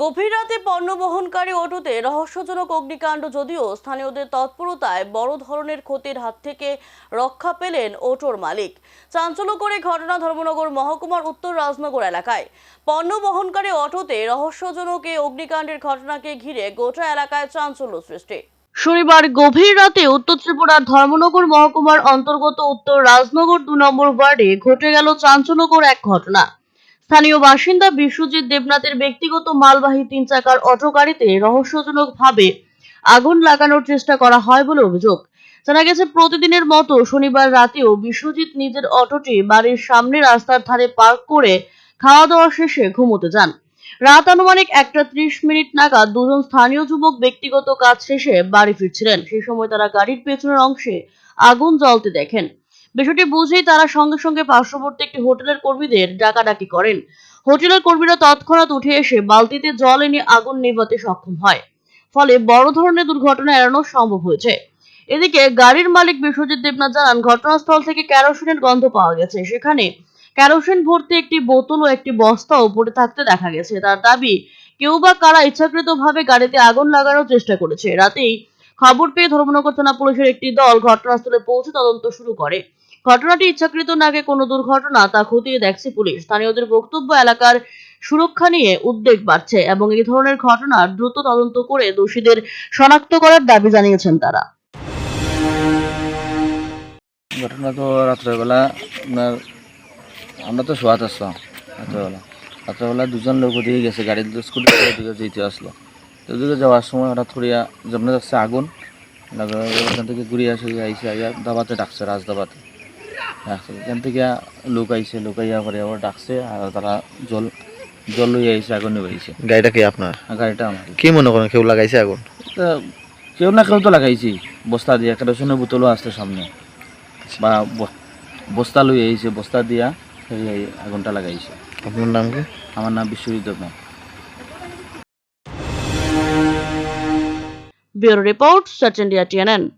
গভীর রাতে পণ্য বহনকারী অটোতে রহস্যজনক অগ্নিকাণ্ড যদিও স্থানীয়দের তৎপরতায় বড় ধরনের ক্ষতির হাত থেকে রক্ষা পেলেন অটোর মালিক। চাঞ্চল্যকর ঘটনা ধর্মনগর মহকুমার উত্তর রাজনগর এলাকায়। পণ্য বহনকারী অটোতে রহস্যজনক এই অগ্নিকাণ্ডের ঘটনাকে ঘিরে গোটা এলাকায় চাঞ্চল্য সৃষ্টি। শনিবার গভীর রাতে উত্তর ত্রিপুরার ধর্মনগর মহকুমার অন্তর্গত উত্তর রাজনগর দু নম্বর ওয়ার্ডে ঘটে গেল চাঞ্চল্যকর এক ঘটনা। স্থানীয় বাসিন্দা বিশ্বজিৎ দেবনাথের ব্যক্তিগত মালবাহী তিন চাকার অটো গাড়িতে রহস্যজনকভাবে আগুন লাগানোর চেষ্টা করা হয় বলে অভিযোগ। জানা গেছে, প্রতিদিনের মতো শনিবার রাতেও বিশ্বজিৎ নিজের অটোটি বাড়ির সামনে রাস্তার ধারে পার্ক করে খাওয়া দাওয়া শেষে ঘুমোতে যান। রাত আনুমানিক একটা ত্রিশ মিনিট নাগাদ দুজন স্থানীয় যুবক ব্যক্তিগত কাজ শেষে বাড়ি ফিরছিলেন। সেই সময় তারা গাড়ির পেছনের অংশে আগুন জ্বলতে দেখেন। বিষয়টি বুঝেই তারা সঙ্গে সঙ্গে পার্শ্ববর্তী একটি হোটেলের কর্মীদের ডাকাডাকি করেন। হোটেলের কর্মীরা তৎক্ষণাৎ উঠে এসে বালতিতে জল এনে আগুন নেভাতে সক্ষম হয়। ফলে বড় ধরনের দুর্ঘটনা এড়ানো সম্ভব হয়েছে। এদিকে গাড়ির মালিক বিশ্বজিৎ দেবনাথ জানান, ঘটনাস্থল থেকে ক্যারোসিনের গন্ধ পাওয়া গেছে। সেখানে ক্যারোসিন ভর্তি একটি বোতল ও একটি বস্তাও পড়ে থাকতে দেখা গেছে। তার দাবি, কেউ বা কারা ইচ্ছাকৃতভাবে গাড়িতে আগুন লাগানোর চেষ্টা করেছে। রাতেই খবর পেয়ে ধর্মনগর থানা পুলিশের একটি দল ঘটনাস্থলে পৌঁছে তদন্ত শুরু করে। ঘটনাটি ইচ্ছাকৃত নাকি কোনো দুর্ঘটনা তা খতিয়ে দেখছে পুলিশ। স্থানীয়দের বক্তব্য, এলাকার সুরক্ষা নিয়ে উদ্বেগ বাড়ছে এবং এই ধরনের ঘটনা দ্রুত তদন্ত করে দোষীদের শনাক্ত করার দাবি জানিয়েছেন তারা। ঘটনা তো রাত্রেবেলা, আপনার, আমরা তো শোয়াত আসলাম রাত্রেবেলা। রাত্রেবেলা দুজন লোক ওদিকে গেছে গাড়ি স্কুটি ওদিকে যেতে আসলো। ওদিকে যাওয়ার সময় হঠাৎ করিয়া যেমন যাচ্ছে আগুন ওখান থেকে ঘুরিয়ে আসে, আইসে, আইয়া দাবাতে ডাকছে রাজ দাবাতে ডাকছে এখান থেকে লোক আইসে লোক আইয়া করে আবার ডাকছে আর তারা জল জল লইয়া আইসে আগুন নিয়ে গাড়িটা কি আপনার? আর গাড়িটা আমার। কি মনে করেন কেউ লাগাইছে আগুন? তা কেউ না কেউ তো লাগাইছি। বস্তা দিয়া কেরোসিনের বোতলও আসছে সামনে। বা ব- বস্তা লই আইছে বস্তা দিয়া সেই আগুনটা লাগাইছে। আপনার নাম কি? আমার নাম Biswajit Debnath bureau report search India TNN.